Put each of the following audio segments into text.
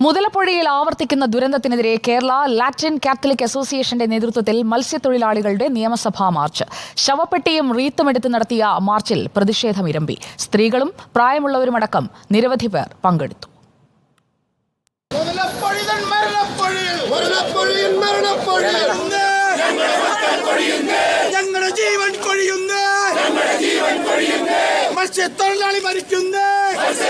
മുതലപ്പുഴയിൽ ആവർത്തിക്കുന്ന ദുരന്തത്തിനെതിരെ Kerala Latin Catholic അസോസിയേഷന്റെ നേതൃത്വത്തിൽ മത്സ്യത്തൊഴിലാളികളുടെ നിയമസഭാ മാർച്ച്. ശവപ്പെട്ടിയും റീത്തുമെടുത്ത് നടത്തിയ മാർച്ചിൽ പ്രതിഷേധമിരമ്പി. സ്ത്രീകളും പ്രായമുള്ളവരുമടക്കം നിരവധി പേർ പങ്കെടുത്തു. ജീവൻ കൊഴിയുന്നേ. മത്സ്യത്തൊഴിലാളി മരിക്കുന്നു.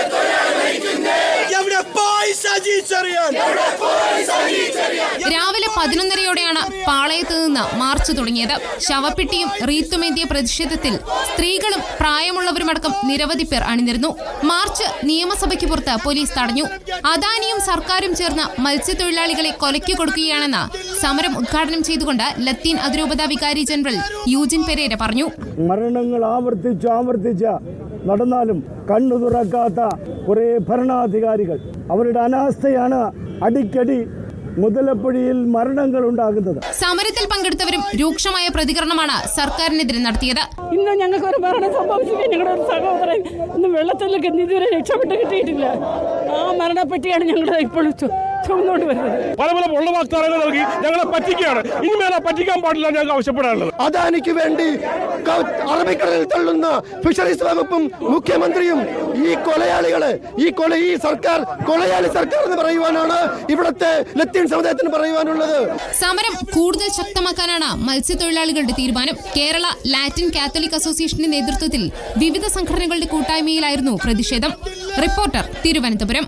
രാവിലെ പതിനൊന്നരയോടെയാണ് പാളയത്ത് നിന്ന് മാർച്ച് തുടങ്ങിയത്. ശവപ്പെട്ടിയും റീത്തുമേന്തിയ പ്രതിഷേധത്തിൽ സ്ത്രീകളും പ്രായമുള്ളവരുമടക്കം നിരവധി പേർ അണിനിരുന്നു. മാർച്ച് നിയമസഭയ്ക്ക് പുറത്ത് പോലീസ് തടഞ്ഞു. അദാനിയും സർക്കാരും ചേർന്ന് മത്സ്യത്തൊഴിലാളികളെ കൊലയ്ക്ക് കൊടുക്കുകയാണെന്ന് സമരം ഉദ്ഘാടനം ചെയ്തുകൊണ്ട് ലത്തീൻ അതിരൂപത വികാരി ജനറൽ യൂജിൻ പെരേര പറഞ്ഞു. മരണങ്ങൾ ആവർത്തിച്ച് ആവർത്തിച്ച് നടന്നാലും കണ്ണു തുറക്കാത്ത കുറേ ഭരണാധികാരികൾ അവരുടെ അനാസ്ഥയാണ് അടിക്കടി മുതലപ്പൊഴിയിൽ മരണങ്ങൾ ഉണ്ടാകുന്നത്. സമരത്തിൽ പങ്കെടുത്തവരും രൂക്ഷമായ പ്രതികരണമാണ് സർക്കാരിനെതിരെ നടത്തിയത്. ഇന്ന് ഞങ്ങൾക്ക് ഒരു മരണം സംഭവിച്ചില്ല ഞങ്ങളുടെ ഒരു സഹോദരൻ ഇന്ന് വെള്ളത്തിലേക്ക് ഇതുവരെ രക്ഷപ്പെട്ട് കിട്ടിയിട്ടില്ല. ആ മരണപ്പെട്ടിയാണ് ഞങ്ങളുടെ ഇപ്പോൾ ചുമന്നുകൊണ്ട് വരുന്നത്. പല പല പൊള്ള വാഗ്ദാനങ്ങൾ നൽകി ഞങ്ങളെ പറ്റിക്കുകയാണ്. ഇനി മേലെ പറ്റിക്കാൻ പാടില്ല ഞങ്ങൾക്ക് ആവശ്യപ്പെടാനുള്ളത്. അദാനിക്ക് വേണ്ടി അറബിക്കടലിൽ തള്ളുന്ന ഫിഷറീസ് വകുപ്പും മുഖ്യമന്ത്രിയും ഈ കൊലയാളികളെ ഈ കൊല ഈ സർക്കാർ കൊലയാളി സർക്കാർ എന്ന് പറയുവാനാണ് ഇവിടുത്തെ ലത്തീൻ സമുദായത്തിന് പറയുവാനുള്ളത്. സമരം കൂടുതൽ ശക്തമാക്കാനാണ് മത്സ്യത്തൊഴിലാളികളുടെ തീരുമാനം. കേരള ലാറ്റിൻ കാത്തലിക് അസോസിയേഷന്റെ നേതൃത്വത്തിൽ വിവിധ സംഘടനകളുടെ കൂട്ടായ്മയിലായിരുന്നു പ്രതിഷേധം. റിപ്പോർട്ടർ തിരുവനന്തപുരം.